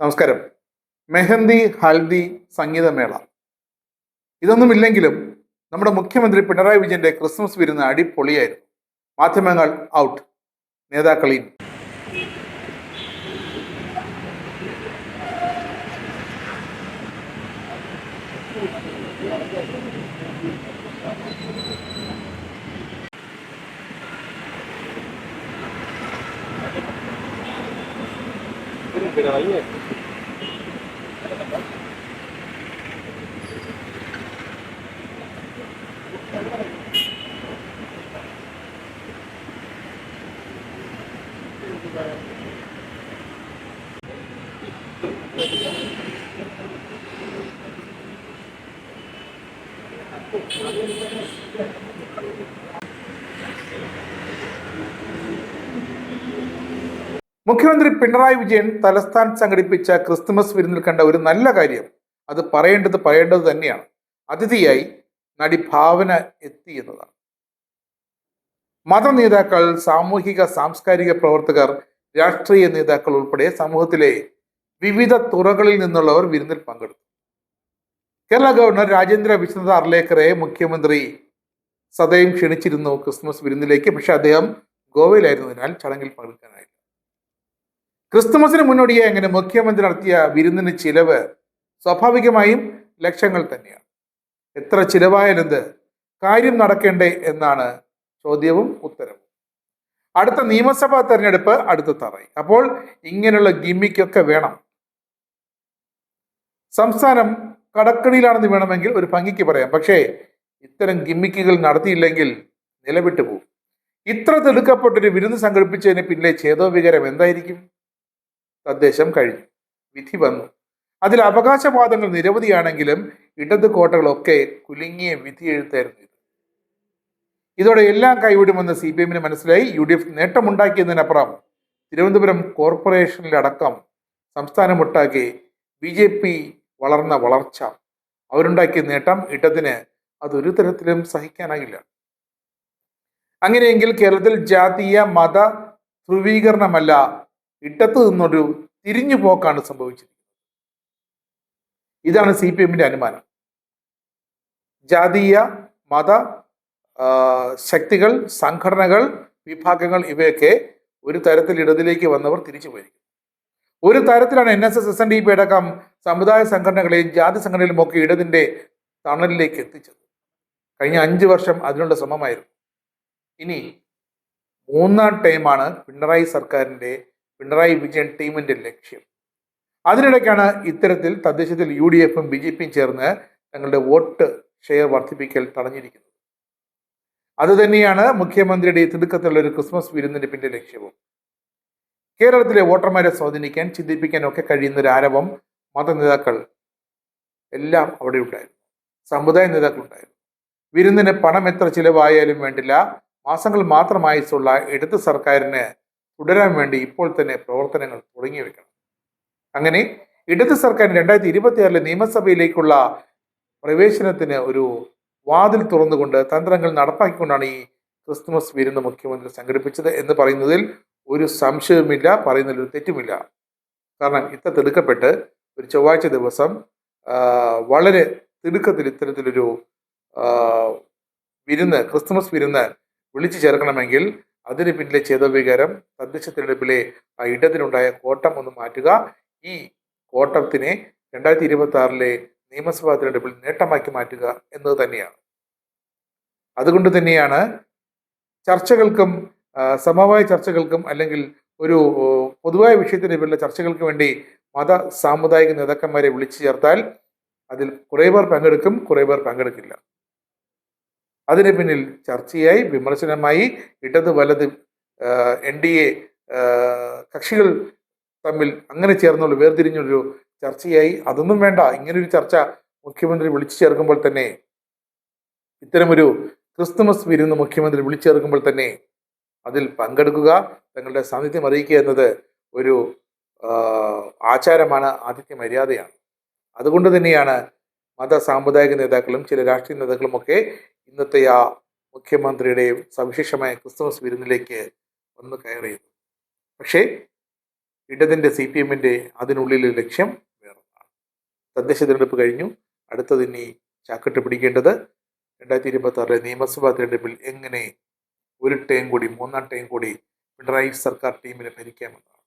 നമസ്കാരം. മെഹന്തി ഹൽദി സംഗീതമേള. ഇതൊന്നുമില്ലെങ്കിലും നമ്മുടെ മുഖ്യമന്ത്രി പിണറായി വിജയന്റെ ക്രിസ്മസ് വിരുന്ന് അടിപൊളിയായിരുന്നു. മാധ്യമങ്ങൾ ഔട്ട്. Ukraine. മുഖ്യമന്ത്രി പിണറായി വിജയൻ തലസ്ഥാൻ സംഘടിപ്പിച്ച ക്രിസ്തുമസ് വിരുന്നിൽ കണ്ട ഒരു നല്ല കാര്യം. അത് പറയേണ്ടത് പറയേണ്ടത് തന്നെയാണ്. അതിഥിയായി നടി ഭാവന എത്തി എന്നതാണ്. മത നേതാക്കൾ സാമൂഹിക സാംസ്കാരിക പ്രവർത്തകർ രാഷ്ട്രീയ നേതാക്കൾ ഉൾപ്പെടെ സമൂഹത്തിലെ വിവിധ തുറകളിൽ നിന്നുള്ളവർ വിരുന്നിൽ പങ്കെടുത്തു. കേരള ഗവർണർ രാജേന്ദ്ര വിശ്വനാഥ് അർലേക്കറെ മുഖ്യമന്ത്രി സദയം ക്ഷണിച്ചിരുന്നു ക്രിസ്മസ് വിരുന്നിലേക്ക്. പക്ഷെ അദ്ദേഹം ഗോവയിലായിരുന്നതിനാൽ ചടങ്ങിൽ പങ്കെടുക്കാനായില്ല. ക്രിസ്തുമസിന് മുന്നോടിയായി അങ്ങനെ മുഖ്യമന്ത്രി നടത്തിയ വിരുന്നിന് ചിലവ് സ്വാഭാവികമായും ലക്ഷങ്ങൾ തന്നെയാണ്. എത്ര ചിലവായാലെന്ത് കാര്യം നടക്കേണ്ടേ എന്നാണ് ചോദ്യവും ഉത്തരവും. അടുത്ത നിയമസഭാ തെരഞ്ഞെടുപ്പ് അടുത്ത തറയി അപ്പോൾ ഇങ്ങനെയുള്ള ഗിമ്മിക്കൊക്കെ വേണം. സംസ്ഥാനം കടക്കണിയിലാണെന്ന് വേണമെങ്കിൽ ഒരു ഭംഗിക്ക് പറയാം. പക്ഷേ ഇത്തരം ഗിമ്മിക്കുകൾ നടത്തിയില്ലെങ്കിൽ നിലവിട്ടു പോകും ഇത്ര തിടുക്കപ്പെട്ടൊരു വിരുന്ന് സംഘടിപ്പിച്ചതിന് പിന്നിലെ ഛേദോവികാരം എന്തായിരിക്കും? തദ്ദേശം കഴിഞ്ഞു. വിധി വന്നു. അതിൽ അവകാശവാദങ്ങൾ നിരവധിയാണെങ്കിലും ഇടത് കോട്ടകളൊക്കെ കുലുങ്ങിയ വിധി എഴുത്തായിരുന്നു ഇത്. ഇതോടെ എല്ലാം കൈവിടുമെന്ന് സി പി എമ്മിന് മനസ്സിലായി. യു ഡി എഫ് നേട്ടമുണ്ടാക്കിയതിനപ്പുറം തിരുവനന്തപുരം കോർപ്പറേഷനിലടക്കം സംസ്ഥാനമൊട്ടാകെ ബി ജെ പി വളർന്ന വളർച്ച. അവരുണ്ടാക്കിയ നേട്ടം ഇടതിന് അതൊരു തരത്തിലും സഹിക്കാനാകില്ല അങ്ങനെയെങ്കിൽ കേരളത്തിൽ ജാതീയ മത ധ്രുവീകരണമല്ല ഇട്ടത്ത് നിന്നൊരു തിരിഞ്ഞു പോക്കാണ് സംഭവിച്ചിരിക്കുന്നത്. ഇതാണ് സി പി എമ്മിന്റെ അനുമാനം. ജാതീയ മത ശക്തികൾ സംഘടനകൾ വിഭാഗങ്ങൾ ഇവയൊക്കെ ഒരു തരത്തിൽ ഇടതിലേക്ക് വന്നവർ തിരിച്ചു പോയിരിക്കും ഒരു തരത്തിലാണ് N S S S N D P അടക്കം സമുദായ സംഘടനകളെയും ജാതി സംഘടനകളും ഒക്കെ ഇടതിന്റെ തണലിലേക്ക് എത്തിച്ചത്. കഴിഞ്ഞ അഞ്ച് വർഷം അതിനുള്ള ശ്രമമായിരുന്നു. ഇനി മൂന്നാം ടൈമാണ് പിണറായി സർക്കാരിന്റെ പിണറായി വിജയൻ ടീമിന്റെ ലക്ഷ്യം. അതിനിടയ്ക്കാണ് ഇത്തരത്തിൽ തദ്ദേശത്തിൽ യു ഡി എഫും ബി ജെ പിയും ചേർന്ന് തങ്ങളുടെ വോട്ട് ഷെയർ വർദ്ധിപ്പിക്കൽ തടഞ്ഞിരിക്കുന്നത്. അതുതന്നെയാണ് മുഖ്യമന്ത്രിയുടെ തിടുക്കത്തിലുള്ള ഒരു ക്രിസ്മസ് വിരുന്നിന്റെ പിന്നിലെ ലക്ഷ്യവും. കേരളത്തിലെ വോട്ടർമാരെ സ്വാധീനിക്കാൻ ചിന്തിപ്പിക്കാൻ ഒക്കെ കഴിയുന്ന ഒരു ആരവം മത നേതാക്കൾ എല്ലാം അവിടെ ഉണ്ടായിരുന്നു. സമുദായ നേതാക്കൾ ഉണ്ടായിരുന്നു. വിരുന്നിന് പണം എത്ര ചിലവായാലും വേണ്ടില്ല. മാസങ്ങൾ മാത്രമായിട്ടുള്ള ഇടത് സർക്കാരിന് തുടരാൻ വേണ്ടി ഇപ്പോൾ തന്നെ പ്രവർത്തനങ്ങൾ തുടങ്ങി വെക്കണം അങ്ങനെ ഇടത് സർക്കാർ രണ്ടായിരത്തി ഇരുപത്തിയാറിലെ നിയമസഭയിലേക്കുള്ള പ്രവേശനത്തിന് ഒരു വാതിൽ തുറന്നുകൊണ്ട് തന്ത്രങ്ങൾ നടപ്പാക്കിക്കൊണ്ടാണ് ഈ ക്രിസ്തുമസ് വിരുന്ന് മുഖ്യമന്ത്രി സംഘടിപ്പിച്ചത് എന്ന് പറയുന്നതിൽ ഒരു സംശയവുമില്ല പറയുന്നതിൽ ഒരു തെറ്റുമില്ല. കാരണം ഇത്ര തിടുക്കപ്പെട്ട് ഒരു ചൊവ്വാഴ്ച ദിവസം വളരെ തിടുക്കത്തിൽ ഇത്തരത്തിലൊരു വിരുന്ന് ക്രിസ്തുമസ് വിരുന്ന് വിളിച്ചു ചേർക്കണമെങ്കിൽ അതിന് പിന്നിലെ ചേതോവികാരം തദ്ദേശ തിരഞ്ഞെടുപ്പിലെ ആ ഇടത്തിലുണ്ടായ കോട്ടം ഒന്ന് മാറ്റുക. ഈ കോട്ടത്തിനെ രണ്ടായിരത്തി ഇരുപത്തി ആറിലെ നിയമസഭാ തിരഞ്ഞെടുപ്പിൽ നേട്ടമാക്കി മാറ്റുക എന്നത് തന്നെയാണ്. അതുകൊണ്ട് തന്നെയാണ് ചർച്ചകൾക്കും സമവായ ചർച്ചകൾക്കും അല്ലെങ്കിൽ ഒരു പൊതുവായ വിഷയത്തിന് പേരിലെ ചർച്ചകൾക്ക് വേണ്ടി മത സാമുദായിക നേതാക്കന്മാരെ വിളിച്ചു ചേർത്താൽ അതിൽ കുറേ പേർ പങ്കെടുക്കും കുറേ പേർ പങ്കെടുക്കില്ല. അതിന് പിന്നിൽ ചർച്ചയായി വിമർശനമായി ഇടത് വലത് എൻ ഡി എ കക്ഷികൾ തമ്മിൽ അങ്ങനെ ചേർന്നുള്ള വേർതിരിഞ്ഞൊരു ചർച്ചയായി. അതൊന്നും വേണ്ട ഇങ്ങനൊരു ചർച്ച മുഖ്യമന്ത്രി വിളിച്ചു ചേർക്കുമ്പോൾ തന്നെ ഇത്തരമൊരു ക്രിസ്തുമസ് വിരുന്ന് മുഖ്യമന്ത്രി വിളിച്ചു ചേർക്കുമ്പോൾ തന്നെ അതിൽ പങ്കെടുക്കുക തങ്ങളുടെ സാന്നിധ്യം അറിയിക്കുക എന്നത് ഒരു ആചാരമാണ് ആതിഥ്യ മര്യാദയാണ്. അതുകൊണ്ട് തന്നെയാണ് മത സാമുദായിക നേതാക്കളും ചില രാഷ്ട്രീയ നേതാക്കളും ഒക്കെ ഇന്നത്തെ ആ മുഖ്യമന്ത്രിയുടെ സവിശേഷമായ ക്രിസ്തുമസ് വിരുന്നിലേക്ക് വന്ന് കയറിയത്. പക്ഷേ ഇടതിന്റെ സി പി എമ്മിന്റെ അതിനുള്ളിലെ ലക്ഷ്യം വേറൊന്നാണ്. തദ്ദേശ തിരഞ്ഞെടുപ്പ് കഴിഞ്ഞു. അടുത്തത് ഇനി ചാക്കിട്ട് പിടിക്കേണ്ടത് രണ്ടായിരത്തി ഇരുപത്തി നിയമസഭാ തിരഞ്ഞെടുപ്പിൽ എങ്ങനെ ഒരു ടൈം കൂടി മൂന്നാം ടൈം കൂടി പിണറായി സർക്കാർ ടീമിനെ ഭരിക്കാമെന്നാണ്.